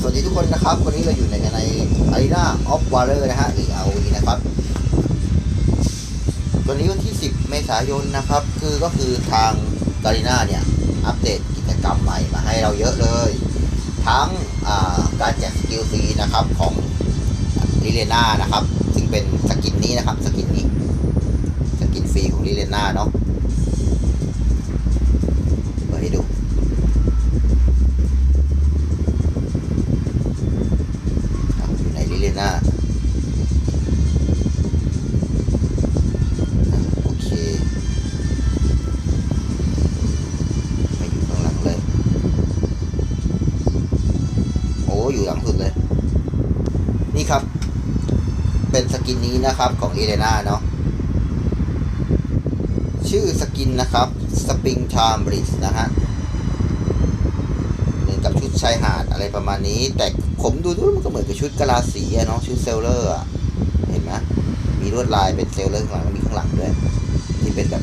สวัสดีทุกคนนะครับ วันนี้เราอยู่ในในอารีนาออฟวาร์เรอร์นะฮะหรือเอวีนะครับวันนี้วันที่ 10 เมษายนนะครับ คือก็คือทางการีนาเนี่ย อัปเดตกิจกรรมใหม่มาให้เราเยอะเลย ทั้งการแจกสกิลฟรีนะครับของลิเลนานะครับ ซึ่งเป็นสกินนี้นะครับสกินนี้สกินฟรีของลิเลนาเนาะเปิดให้ดู อยู่หลังสุดเลย นี่ครับ เป็นสกินนี้นะครับของเอเลนาเนาะชื่อสกินนะครับ Spring Charm Bridge นะฮะเหมือนกับชุดชายหาดอะไรประมาณนี้ แต่ผมดูดูมันก็เหมือนกับชุดกะลาสีอะเนาะชุดเซลเลอร์อะเห็นไหมมีลวดลายเป็นเซลเลอร์ข้างหลังมีข้างหลังด้วยที่เป็นแบบ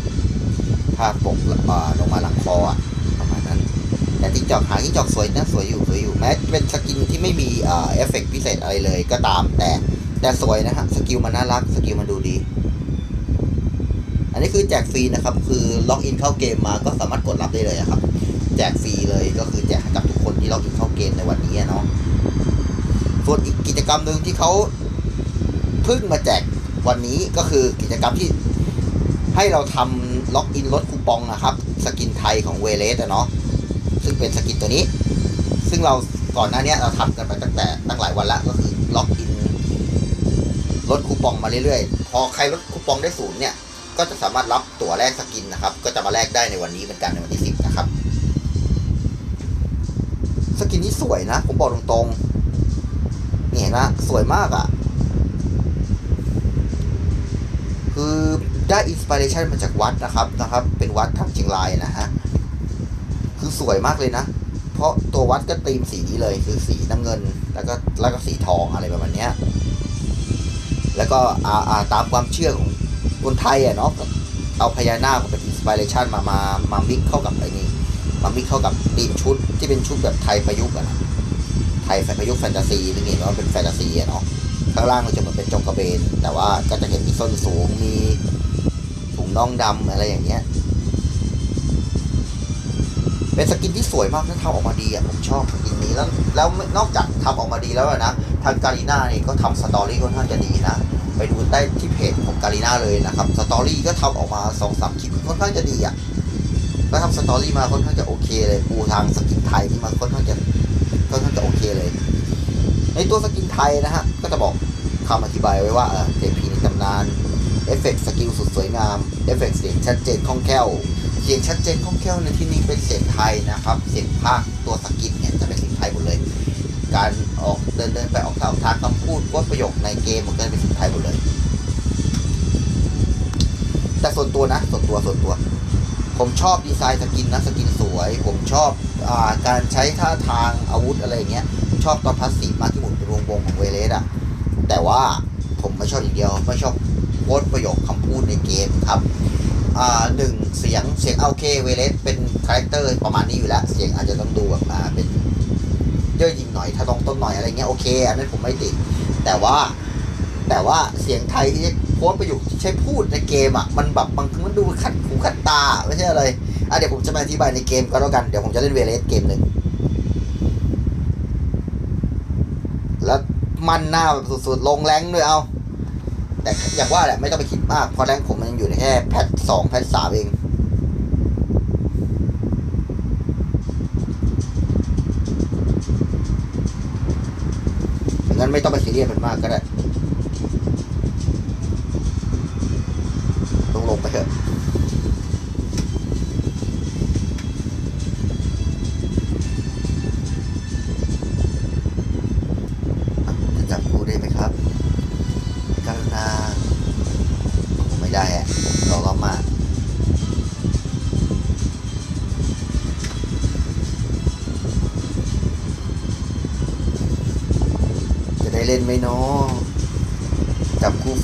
ผ้าปกลงมาหลังคออะประมาณนั้น แต่ที่จอกหางที่จอกสวยนะสวยอยู่สวยอยู่ แม้เป็นสกินที่ไม่มีอ่าเอฟเฟกต์พิเศษอะไรเลยก็ตามแต่แต่สวยนะฮะสกิลมันน่ารักสกิลมันดูดี อันนี้คือแจกฟรีนะครับ คือล็อกอินเข้าเกมมาก็สามารถกดรับได้เลยครับ แจกฟรีเลยก็คือแจกให้กับทุกคนที่ล็อกอินเข้าเกมในวันนี้เนาะส่วนอีกกิจกรรมหนึ่งที่เขาเพิ่งมาแจกวันนี้ก็คือกิจกรรมที่ให้เราทำล็อกอินลดคูปองนะครับ สกินไทยของเวเลสเนาะซึ่งเป็นสกินตัวนี้ ซึ่งเราก่อนหน้านี้เราทำกันไปตั้งแต่ตั้งหลายวันแล้วก็คือล็อกอินลดคูปองมาเรื่อยๆ พอใครลดคูปองได้ศูนย์เนี่ย ก็จะสามารถรับตั๋วแลกสกินนะครับ ก็จะมาแลกได้ในวันนี้เหมือนกันในวันที่สิบนะครับ สกินนี้สวยนะ ผมบอกตรงๆนี่เห็นไหมสวยมากอะ่ะ คือได้อินสปิเรชันมาจากวัดนะครับนะครับ เป็นวัดทางเชียงรายนะฮะ คือสวยมากเลยนะ เพราะตัววัดก็ตีมสีนี้เลยคือสีน้ำเงิน แล้วก็แล้วก็สีทองอะไรประมาณเนี้ยแล้วก็อ่าอ่าตามความเชื่อของคนไทยอะเนาะกับเอาพญานาคเป็นอินสปิเรชันมามามามิกเข้ากับไอ้นี่มามิกเข้ากับตีมชุดที่เป็นชุดแบบไทยประยุกต์อะนะไทยแฟนประยุกต์แฟนตาซีนี่เห็นว่าเป็นแฟนตาซีอะเนาะข้างล่างมันจะเหมือนเป็นจงกระเบน แต่ว่าก็จะเห็นมีส้นสูงมีถุงน่องดำอะไรอย่างเงี้ย เป็นสกินที่สวยมากนะทำออกมาดีอะผมชอบสกินนี้แล้วแล้วนอกจากทำออกมาดีแล้วนะทางการีน่านี่ก็ทำสตอรี่ค่อนข้างจะดีนะไปดูได้ที่เพจของการีน่าเลยนะครับสตอรี่ก็ทำออกมาสองสามคลิปค่อนข้างจะดีอะแล้วทำสตอรี่มาค่อนข้างจะโอเคเลยปูทางสกินไทยนี่มาค่อนข้างจะค่อนข้างจะโอเคเลย ในตัวสกินไทยนะฮะก็จะบอกคำอธิบายไว้ว่าเออเจพีในตำนานเอฟเฟกต์สกิลสุดสวยงามเอฟเฟกต์เสียงชัดเจนคล่องแคล่ว เสียงชัดเจนคล่องแคล่วในที่นี้เป็นเสียงไทยนะครับ เสียงภาคตัวสกินเนี่ยจะเป็นเสียงไทยหมดเลย การออกเดินเดินไปออกทางทางคำพูดว่าประโยคในเกมมันก็เป็นเสียงไทยหมดเลย แต่ส่วนตัวนะส่วนตัวส่วนตัว ผมชอบดีไซน์สกินนะสกินสวย ผมชอบอการใช้ท่าทางอาวุธอะไรเงี้ยชอบตอนพาสซีมากที่หมุนเป็นวงวงของเวเลสอะแต่ว่าผมไม่ชอบอย่างเดียวไม่ชอบโค้ดประโยคคำพูดในเกมครับ หนึ่งเสียงเสียงโอเคเวเลสเป็นคาแรคเตอร์ประมาณนี้อยู่แล้ว เสียงอาจจะต้องดูแบบอ่าเป็นเยอะยิงหน่อยถ้าต้องต้นหน่อยอะไรเงี้ยโอเคอันนั้นผมไม่ติด แต่ว่าแต่ว่าเสียงไทยที่โค้ดประโยคที่ใช้พูดในเกมอะมันแบบบางครั้งมันดูขัดหูขัดตาไม่ใช่อะไรอะเดี๋ยวผมจะมาอธิบายในเกมก็แล้วกันเดี๋ยวผมจะเล่นเวเลสเกมหนึ่งแล้วมันหน้าแบบสุดๆลงแรงด้วยเอา แต่อย่างว่าแหละไม่ต้องไปคิดมากเพราะแรงผม อยู่แค่แพทสองแพทสามเอง งั้นไม่ต้องไปซีเรียสมันมากก็ได้ ลงลงไปเถอะ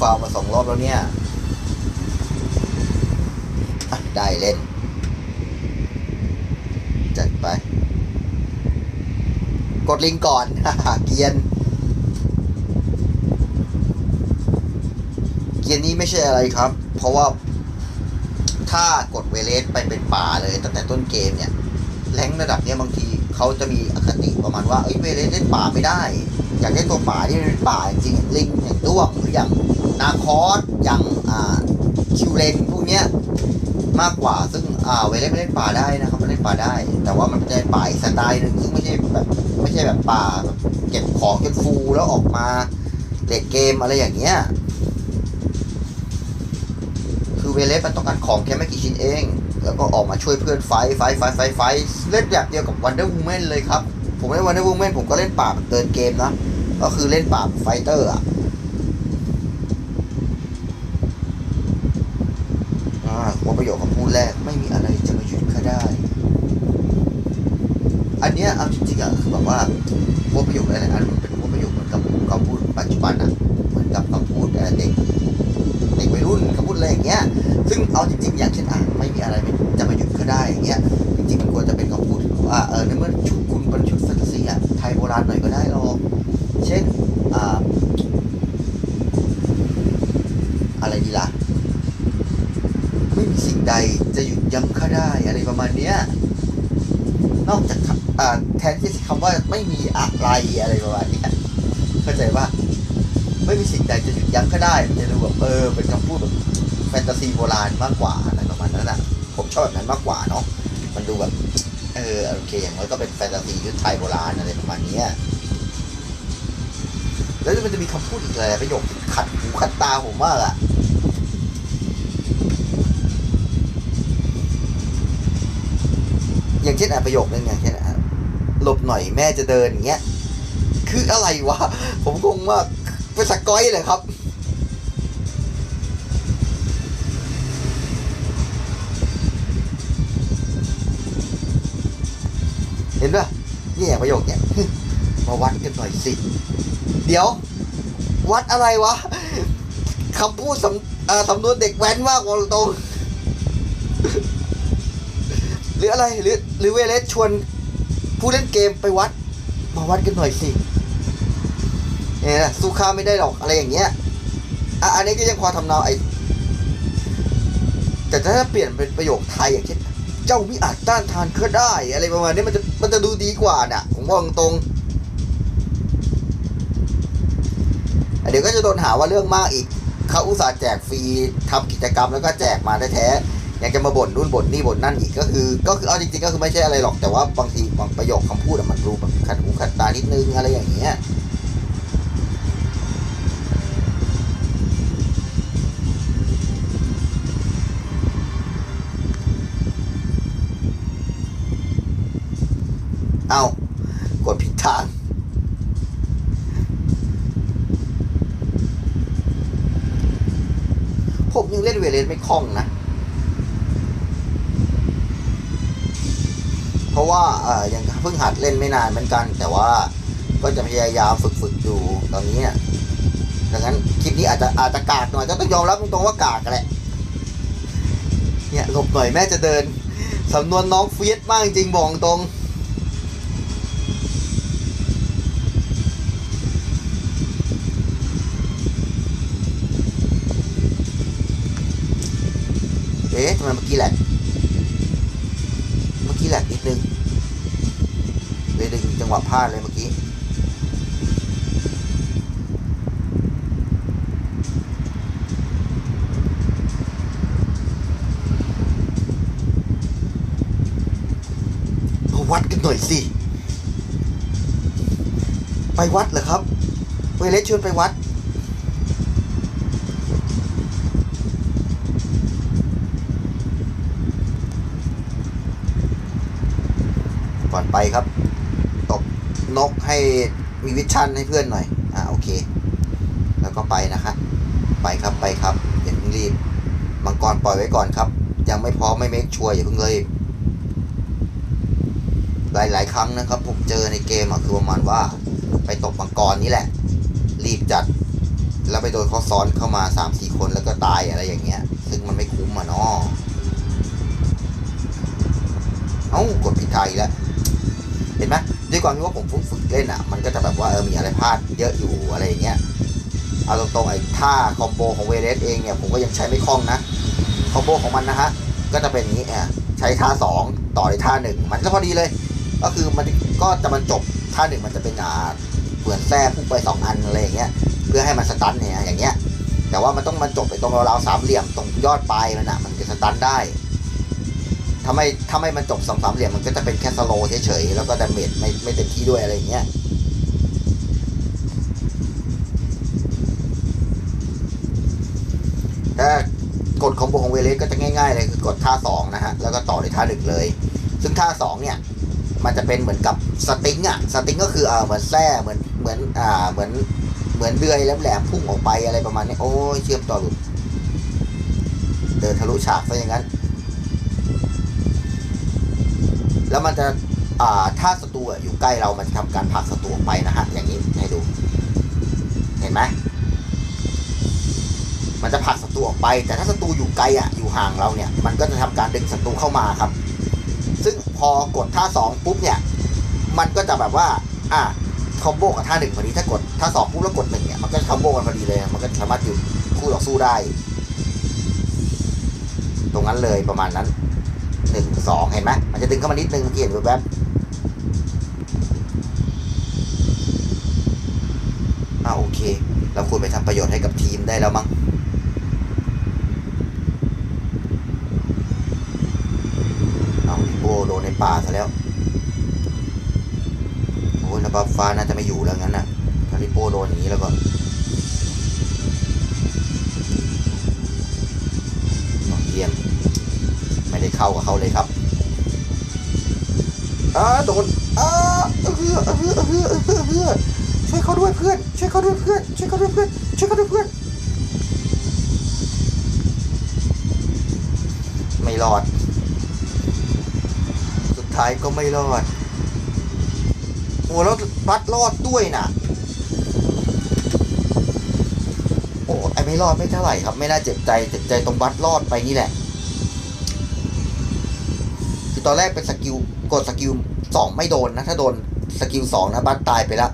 ฟาวมาสองรอบแล้วเนี่ยได้เล่น จัดไป กดลิงก่อน เกียน เกียนนี้ไม่ใช่อะไรครับ เพราะว่าถ้ากดเวเลสไปเป็นป่าเลยตั้งแต่ต้นเกมเนี่ย แรงระดับเนี้ยบางทีเขาจะมีอคติประมาณว่าเอ้ยเวเลสเล่นป่าไม่ได้ อยากได้ตัวป่าที่เป็นป่าจริงลิงอย่างด้วงหรืออย่าง นาคอสอย่างคิวเลนพวกเนี้ยมากกว่าซึ่งอ่าเวเลสไม่เล่นป่าได้นะครับไม่เล่นป่าได้ แต่ว่ามันจะเป็นป่าอีกสไตล์หนึ่งซึ่งไม่ใช่แบบไม่ใช่แบบป่าแบบเก็บของจนฟูแล้วออกมาเลดเกมอะไรอย่างเงี้ยคือเวเลสมันต้องการของแค่ไม่กี่ชิ้นเอง แล้วก็ออกมาช่วยเพื่อนไฟท์ไฟท์ไฟท์ไฟท์ไฟท์เล่นแบบเดียวกับ Wonder Woman เลยครับ ผมเล่น Wonder Woman ผมก็เล่นป่าแบบเดินเกมนะ ก็คือเล่นป่าไฟเตอร์อะอ่าหัวประโยคคำพูดแรกไม่มีอะไรจะมาหยุดข้าได้ อันเนี้ยเอาจริงๆอะคือแบบว่าหัวประโยคหลายๆอันมันเป็นหัวประโยคเหมือนกับคำพูดปัจจุบันอะเหมือนกับคำพูดเด็กเด็กวัยรุ่นคำพูดอะไรอย่างเงี้ย ซึ่งเอาจริงๆ อย่างเช่นอะไม่มีอะไรจะมาหยุดก็ได้อย่างเงี้ยจริงๆมันควรจะเป็นคำพูดว่าเออในเมื่อชุดคุณเป็นชุดแฟนตาซีอะไทยโบราณหน่อยก็ได้หรอกเช่นอ่าอะไรดีล่ะไม่มีสิ่ง ใดจะหยุดยั้งข้าได้อะไรประมาณเนี้ยนอกจากแทนที่คำว่าไม่มีอะไรอะไรประมาณนี้เข้าใจว่าไม่มีสิ่งใดจะหยุดยั้งก็ได้มันจะดูแบบเออเป็นคำพูดแบบแฟนตาซีโบราณมากกว่าอะไรประมาณนั้นอะผมชอบแบบนั้นมากกว่าเนาะมันดูแบบเออโอเคอย่างน้อยก็เป็นแฟนตาซียุคไทยโบราณอะไรประมาณนี้แล้วมันจะมีคำพูดอีกหลายประโยคขัดหูขัดตาผมมากอะ อย่างเช่นอะประโยคนึงอย่างเช่นอะหลบหน่อยแม่จะเดินอย่างเงี้ย คืออะไรวะ ผมงงมากเป็นสกอยเลยครับ เห็นป่ะนี่อย่างประโยคเนี่ยมาวัดกันหน่อยสิ เดี๋ยว วัดอะไรวะคำพูดสำสำนวนเด็กแว้นมากวงตรง หรืออะไรหรือหรือเวเลสชวนผู้เล่นเกมไปวัดมาวัดกันหน่อยสิเนี่ยสู้ข้าไม่ได้หรอกอะไรอย่างเงี้ยอะอันนี้ก็ยังพอทำนาไอ้แต่ถ้าเปลี่ยนเป็นประโยคไทยอย่างเช่นเจ้ามิอาจต้านทานข้าได้ อะไรประมาณนี้มันจะมันจะดูดีกว่าน่ะ ผมบอกตรงเดี๋ยวก็จะโดนหาว่าเรื่องมากอีก เขาอุตส่าห์แจกฟรีทำกิจกรรมแล้วก็แจกมาแท้ๆ ยังจะมาบ่นนู่นบ่นนี่บ่นนั่นอีกก็คือ ก็คือเอาจริงๆก็คือไม่ใช่อะไรหรอกแต่ว่าบางทีบางประโยคคำพูดมันดูแบบขัดหูขัดตานิดนึงอะไรอย่างเงี้ยเอากดผิดทางผมยังเล่นเวเลนไม่คล่องนะ เพราะว่าเอ่อยังเพิ่งหัดเล่นไม่นานเหมือนกัน แต่ว่าก็จะพยายามฝึกฝึกอยู่ตอนนี้เนี่ยดังนั้นคลิปนี้อาจจะอาจจะกากหน่อยก็ต้องยอมรับตรงๆว่ากากแหละเนี่ยหลบหน่อยแม่จะเดินสำนวนน้องเฟียสมากจริงบอกตรงเอ๊ะทำไมเมื่อกี้แหลกเมื่อกี้ แหลกนิดนึงเลยดึงจังหวะพลาดเลยเมื่อกี้มาวัดกันหน่อยสิ ไปวัดเหรอครับเวเลสชวนไปวัด ไปครับ ตบนกให้มีวิชั่นให้เพื่อนหน่อย อ่าโอเค แล้วก็ไปนะครับไปครับไปครับอย่าเพิ่งรีบมังกรปล่อยไว้ก่อนครับ ยังไม่พร้อมไม่เมคชัวร์อย่าเพิ่งเลยหลายๆครั้งนะครับ ผมเจอในเกมอะคือประมาณว่า ไปตกมังกรนี่แหละ รีบจัด แล้วไปโดนเขาซ้อนเข้ามาสามสี่คนแล้วก็ตายอะไรอย่างเงี้ย ซึ่งมันไม่คุ้มอะเนาะเอ้ากดผิดทางอีกแล้ว เห็นไหมด้วยความที่ว่าผมฝึกฝึกเล่นอะ มันก็จะแบบว่าเออมีอะไรพลาดเยอะอยู่อะไรอย่างเงี้ยเอาตรงๆไอ้ท่าคอมโบของเวเลสเองเนี่ยผมก็ยังใช้ไม่คล่องนะคอมโบของมันนะฮะก็จะเป็นนี้อะใช้ท่าสองต่อในท่าหนึ่งมันก็พอดีเลย ก็คือมันก็จะมันจบท่าหนึ่งมันจะเป็นอ่าเหมือนแท้พุ่งไปสองอันอะไรอย่างเงี้ยเพื่อให้มันสตันเนี่ยอย่างเงี้ยแต่ว่ามันต้องมันจบไปตรงราวๆสามเหลี่ยมตรงยอดปลายมันอะมันจะสตันได้ ถ้าไม่ถ้าไม่มันจบสองสามเหลี่ยมมันก็จะเป็นแค่สโลเฉยๆแล้วก็ดาเมจไม่ไม่เต็มที่ด้วยอะไรอย่างเงี้ยถ้ากดคอมโบของเวเลสก็จะง่ายๆเลยคือกดท่าสองนะฮะ แล้วก็ต่อในท่าหนึ่งเลย ซึ่งท่าสองเนี่ย มันจะเป็นเหมือนกับสติงอะสติงก็คือเออเหมือนแส้เหมือนเหมือนอ่าเหมือนเหมือนเดือยแหลมๆพุ่งออกไปอะไรประมาณนี้ โอ้ยเชื่อมต่อหลุดเดินทะลุฉากซะอย่างนั้น แล้วมันจะอ่าถ้าศัตรูอยู่ใกล้เรามันจะทำการผลักศัตรูออกไปนะฮะอย่างนี้ให้ดู เห็นไหมมันจะผลักศัตรูออกไป แต่ถ้าศัตรูอยู่ไกลอะอยู่ห่างเราเนี่ย มันก็จะทำการดึงศัตรูเข้ามาครับ ซึ่งพอกดท่าสองปุ๊บเนี่ย มันก็จะแบบว่า อะคอมโบกับท่าหนึ่งพอดีถ้ากดท่าสองปุ๊บแล้วกดหนึ่งเนี่ยมันก็คอมโบกันพอดีเลย มันก็สามารถหยุดคู่ต่อสู้ได้ ตรงนั้นเลยประมาณนั้น หนึ่งสองเห็นไหมมันจะดึงเข้ามานิดนึงเมื่อกี้เห็นแวบๆอ่าโอเค เราควรไปทำประโยชน์ให้กับทีมได้แล้วมั้งเอาลิโบโดนในป่าซะแล้วโอ้ยระบับฟ้าน่าจะไม่อยู่แล้วงั้นน่ะถ้าลิโบโดนอย่างนี้แล้วก็ ไม่ได้เข้ากับเขาเลยครับอ้าโดนอ้าเออเออเออเออเออเออช่วยเขาด้วยเพื่อน ช่วยเขาด้วยเพื่อน ช่วยเขาด้วยเพื่อน ช่วยเขาด้วยเพื่อน ไม่รอด สุดท้ายก็ไม่รอดโอ้แล้วบัตรอดด้วยนะโอ้ไอไม่รอดไม่เท่าไหร่ครับ ไม่น่าเจ็บใจ เจ็บใจตรงบัตรรอดไปนี่แหละ คือตอนแรกเป็นสกิลกดสกิลสองไม่โดนนะ ถ้าโดนสกิลสองนะบัตตายไปล้ว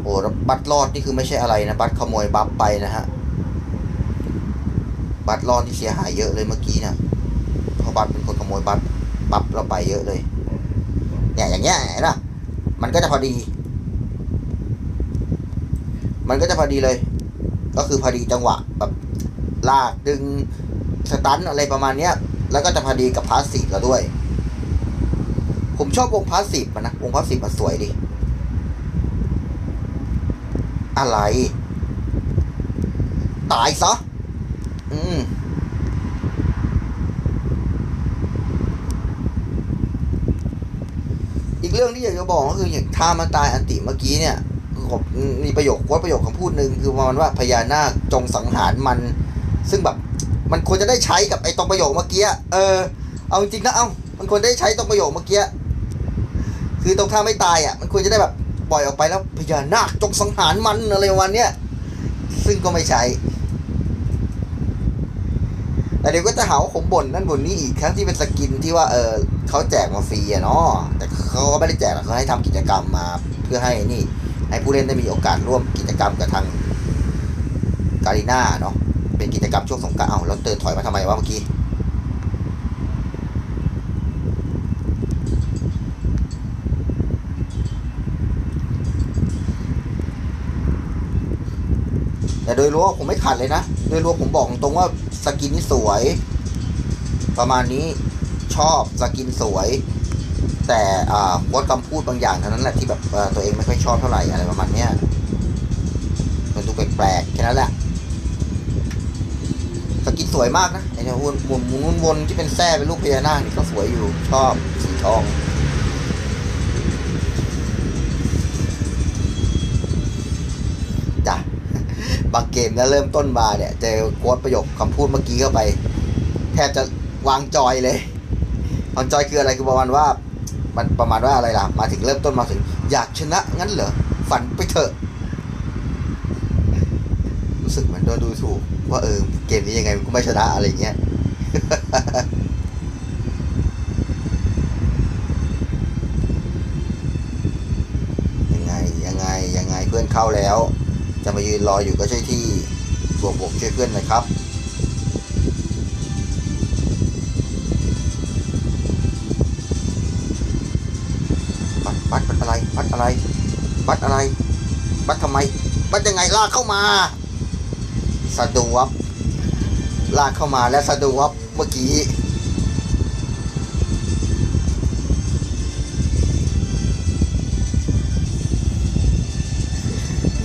โอ้บัตรรอดนี่คือไม่ใช่อะไรนะ บัตรขโมยบัฟไปนะฮะ บัตรรอดที่เสียหายเยอะเลยเมื่อกี้นะเพราะบัตรเป็นคนขโมยบัตรบัฟเราไปเยอะเลย เนี่ยอย่างเงี้ยนะมันก็จะพอดี มันก็จะพอดีเลย ก็คือพอดีจังหวะแบบลากดึงสตันอะไรประมาณเนี้ย แล้วก็จะพอดีกับพาสซีฟเราด้วย ผมชอบวงพาสซีฟมันนะวงพาสซีฟมันสวยดิ อะไร ตายซะ อืมอีกเรื่องที่อยากจะบอกก็คืออย่างท่ามันตายอันติเมื่อกี้เนี่ยผมมีประโยคว่าประโยคคำพูดหนึ่งคือประมาณว่าพญานาคจงสังหารมัน ซึ่งแบบ มันควรจะได้ใช้กับไอ้ตรงประโยคเมื่อกี้ เออ เอาจริงนะ เอามันควรได้ใช้ตรงประโยคเมื่อกี้ คือตรงท่าไม่ตายอะ มันควรจะได้แบบปล่อยออกไปแล้วพญานาคจงสังหารมันอะไรประมาณเนี้ย ซึ่งก็ไม่ใช้ แต่เดี๋ยวก็จะหาว่าผมบ่นนั่นบ่นนี่อีกครั้งที่เป็นสกินที่ว่า เออเขาแจกมาฟรีอะเนาะ แต่เขาก็ไม่ได้แจกหรอกเขาให้ทำกิจกรรมมาเพื่อให้นี่ ให้ผู้เล่นได้มีโอกาสร่วมกิจกรรมกับทางการีนาเนาะ เป็นกิจกรรมช่วงสงกรานต์เอ้าแล้วเตือนถอยมาทำไมวะเมื่อกี้แต่โดยรวมผมไม่ขัดเลยนะ โดยรวมผมบอกตรงว่าสกินนี่สวย ประมาณนี้ชอบสกินสวย แต่วัดคำพูดบางอย่างเท่านั้นแหละที่แบบตัวเองไม่ค่อยชอบเท่าไหร่อะไรประมาณเนี้ยมันดูแปลกๆแค่นั้นแหละ สกินสวยมากนะไอ้เนี่ยวนวนวนวนที่เป็นแส้เป็นลูกพญานาคนี่ก็สวยอยู่ชอบสีทองจ้ะบางเกมนะเริ่มต้นมาเนี่ยเจอโค้ดประโยคคำพูดเมื่อกี้เข้าไป แทบจะวางจอยเลยวางจอยคืออะไรคือประมาณว่า มันประมาณว่าอะไรล่ะ มาถึงเริ่มต้นมาถึง อยากชนะงั้นเหรอฝันไปเถอะ รู้สึกเหมือนโดนดูถูกว่าเออเกมนี้ยังไงก็ไม่ชนะอะไรเงี้ยยังไงยังไงยังไงเพื่อนเข้าแล้ว จะมายืนรออยู่ก็ใช่ที่บวกบวกช่วยเพื่อนนะครับบัตรบัตรอะไรบัตรอะไรบัตรอะไรบัตรทำไมบัตรยังไงลากเข้ามา สะดวกลากเข้ามาและสะดวกเมื่อกี้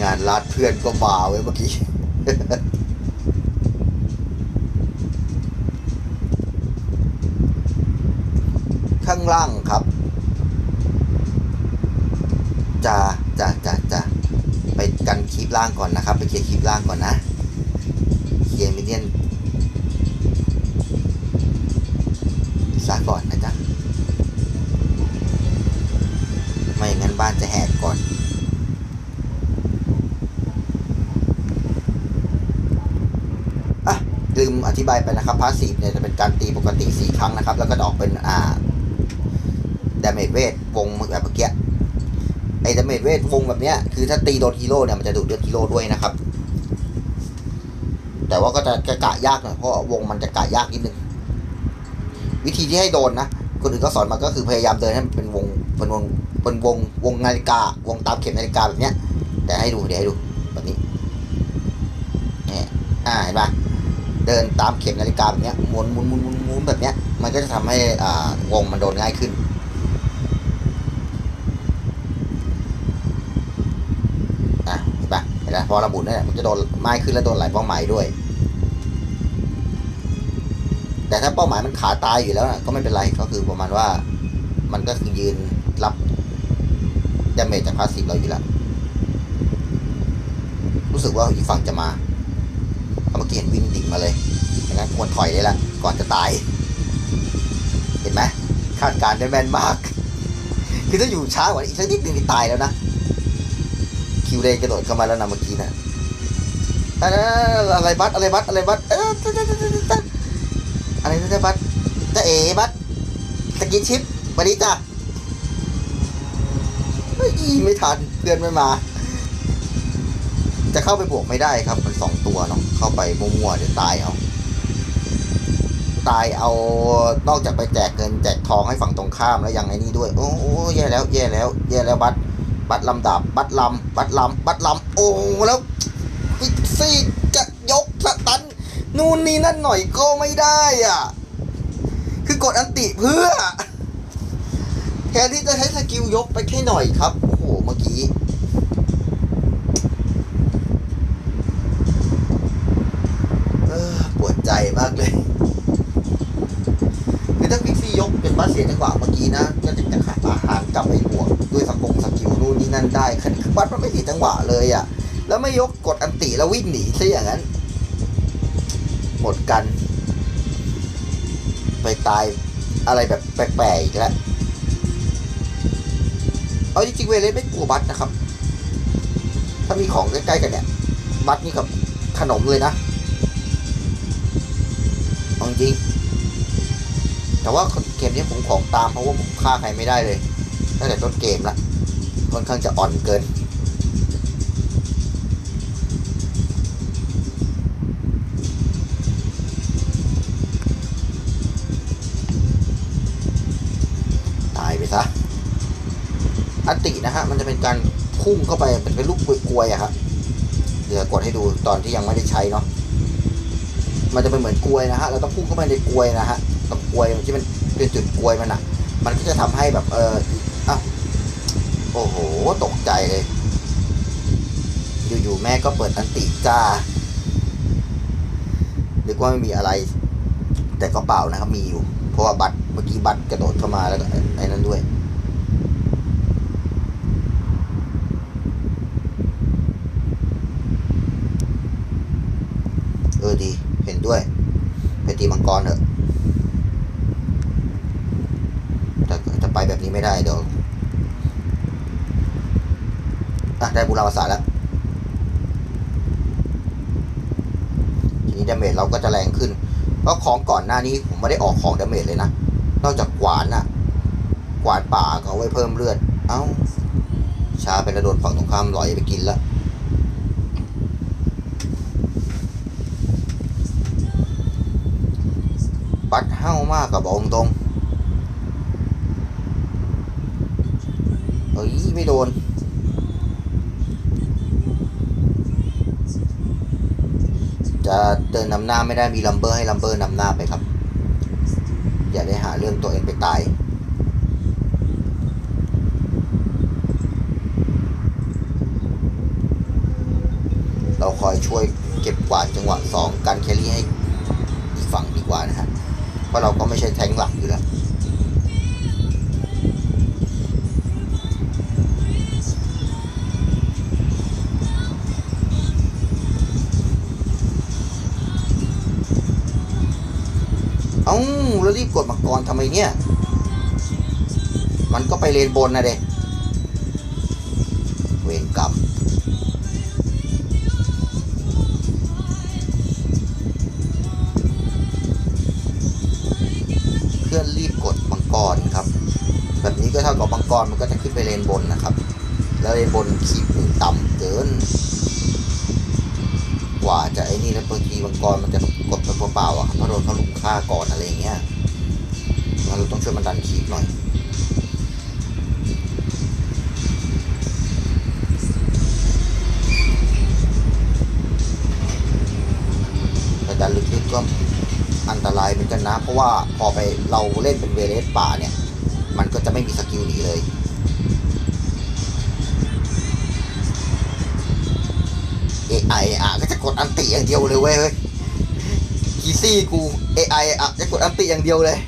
งานรัดเพื่อนก็มาไว้เมื่อกี้ข้างล่างครับจะจะจะจะไปกันคลิปล่างก่อนนะครับ ไปเคลียร์คลิปล่างก่อนนะ เยร์มิเนียนซะก่อนนะจ๊ะ ไม่อย่างนั้นบ้านจะแหกก่อนอะลืมอธิบายไปนะครับพาสซีฟเนี่ยจะเป็นการตีปกติ 4 ครั้งนะครับ แล้วก็จะออกเป็นอ่าดาเมจเวทวงแบบเมื่อกี้ไอ้ดาเมจเวทวงแบบเนี้ยคือถ้าตีโดนฮีโร่เนี่ยมันจะดูดเลือดฮีโร่ด้วยนะครับ แต่ว่าก็จะกะกะยากหน่อยเพราะวงมันจะกะยากนิดนึง วิธีที่ให้โดนนะคนอื่นก็สอนมาก็คือพยายามเดินให้มันเป็นวงเป็นวงเป็นวงวงนาฬิกา วงตามเข็มนาฬิกาแบบเนี้ย แต่ให้ดูเดี๋ยวให้ดูแบบนี้เนี่ยอ่าเห็นปะเดินตามเข็มนาฬิกาแบบเนี้ยหมุนหมุนหมุนหมุนหมุนแบบเนี้ยมันก็จะทำให้อ่าวงมันโดนง่ายขึ้น อะเห็นปะเห็นปะพอเราหมุนเนี่ยมันจะโดนไม้ขึ้นแล้วโดนหลายเป้าหมายด้วย แต่ถ้าเป้าหมายมันขาตายอยู่แล้วนะก็ไม่เป็นไรก็คือประมาณว่า มันก็คือยืนรับดาเมจจากพาสซีฟเราอยู่แล้วรู้สึกว่าอีกฝั่งจะมาเอาเมื่อกี้เห็นวิ่งดิ่งมาเลยอย่างนั้นควรถอยเลยละก่อนจะตาย เห็นไหมคาดการณ์ได้แม่นมาก คือถ้าอยู่ช้ากว่านี้อีกสักนิดนึงตายแล้วนะ คิวเรย์กระโดดเข้ามาแล้วนะเมื่อกี้นะอะไรบัสอะไรบัสอะไรบัตอะไรนะบัสจะเอ๋บัสสกินชิปวัสดีจ้ะเฮ้ยไม่ทันเพื่อนไม่มา จะเข้าไปบวกไม่ได้ครับ มันสองตัวเนาะเข้าไปมั่วๆเดี๋ยวตายเอาตายเอานอกจากไปแจกเงินแจกทองให้ฝั่งตรงข้ามแล้วยังไอ้นี่ด้วย โอ้โอแย่แล้วแย่แล้วแย่แล้วบัตร บัตรลำดับบัตรลำบัตรลำบัตรลำโอ้แล้วพิกซี่จะยกสตันนู่นนี่นั่นหน่อยก็ไม่ได้อะ คือกดอันติเพื่อแทนที่จะใช้สกิลยกไปแค่หน่อยครับ โอ้โห เมื่อกี้ปวดใจมากเลย ยกเป็นบัสเสียจังหวะเมื่อกี้นะ ก็จะจะขาดอาหารกลับไปบวกด้วยสกงสกิลนู่นนี่นั่นได้คือบัสมันไม่เสียจังหวะเลยอะ่ะ แล้วไม่ยกกดอันติแล้ววิ่งหนีซะอย่างนั้น หมดกัน ไปตายอะไรแบบแปลกๆอีกแล้วเอาจริงๆเวเลสไม่กลัวบัสนะครับ ถ้ามีของใกล้ๆกันเนี่ย บัสนี่กับขนมเลยนะจริงแต่ว่า เกมนี้ผมของตามเพราะว่าผมฆ่าใครไม่ได้เลยตั้งแต่ต้นเกมละค่อนข้างจะอ่อนเกิน ตายไปซะอัตินะฮะ มันจะเป็นการพุ่งเข้าไปเป็นเป็นลูกกลวยๆอะครับเดี๋ยวกดให้ดูตอนที่ยังไม่ได้ใช้เนาะมันจะเป็นเหมือนกลวยนะฮะ เราต้องพุ่งเข้าไปในกลวยนะฮะ ตรงกวยที่มันเป็นจุดกวยมันอะมันก็จะทำให้แบบเอออ้าวโอ้โหตกใจเลย อยู่ๆแม่ก็เปิดอันติจ้านึกว่าไม่มีอะไร แต่ก็เปล่านะครับมีอยู่ เพราะว่าบัตรเมื่อกี้บัตรกระโดดเข้ามาแล้วก็ไอ้นั้นด้วยเออดี เห็นด้วย ไปตีมังกรเถอะแต่จะ ไปแบบนี้ไม่ได้เดี๋ยวอะได้บุราวาสาแล้ว ทีนี้ดาเมจเราก็จะแรงขึ้น เพราะของก่อนหน้านี้ผมไม่ได้ออกของดาเมจเลยนะ นอกจากกวานน่ะกวานป่าเอาไว้เพิ่มเลือด เอ้า ช้าไปแล้วโดนฝั่งตรงข้ามลอยไปกินละปัดเห้ามากกับบอกตรง ฮ้ยไม่โดน จะเดินนำหน้าไม่ได้มีลัมเบอร์ให้ลัมเบอร์นำหน้าไปครับ อย่าได้หาเรื่องตัวเองไปตายเราคอยช่วยเก็บกวาดจังหวะสองการแครี่ให้อีกฝั่งดีกว่านะฮะ เพราะเราก็ไม่ใช่แทงหลักอยู่แล้ว แล้วรีบกดมังกรทำไมเนี่ย มันก็ไปเลนบนนะเด็กเวรกรรมเพื่อนรีบกดมังกรครับ แบบนี้ก็เท่ากับมังกรมันก็จะขึ้นไปเลนบนนะครับ แล้วเลนบนขีดหนึ่งต่ำเกิน กว่าจะไอ้นี่แล้วบางทีมังกรมันจะกดไปเปล่าๆอะครับเพราะโดนเขาลุมฆ่าก่อนอะไรอย่างเงี้ย เราต้องช่วยมันดันขีดหน่อยแต่ดันลึกๆก็อันตรายเหมือนกันนะ เพราะว่าพอไปเราเล่นเป็นเวเลสป่าเนี่ย มันก็จะไม่มีสกิลนีเลย AI อะก็จะกดอันติอย่างเดียวเลยเว้ยเว้ยคีซี่กู AI อะจะกดอันติอย่างเดียวเลย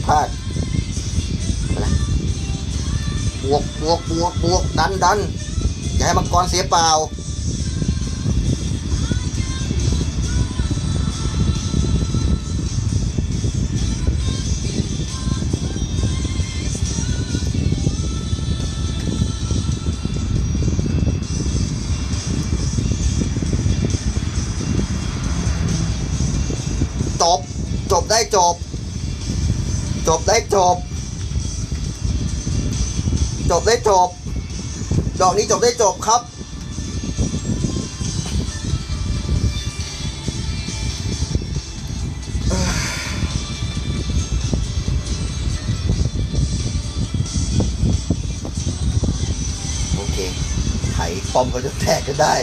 อกดพลาดไปละบวกบวกบวกบวกดันดันอย่าให้มังกรเสียเปล่าจบ จบได้จบ จบได้จบ จบได้จบ ดอกนี้จบได้จบครับ โอเค ไถปอมก็จะแตกก็ได้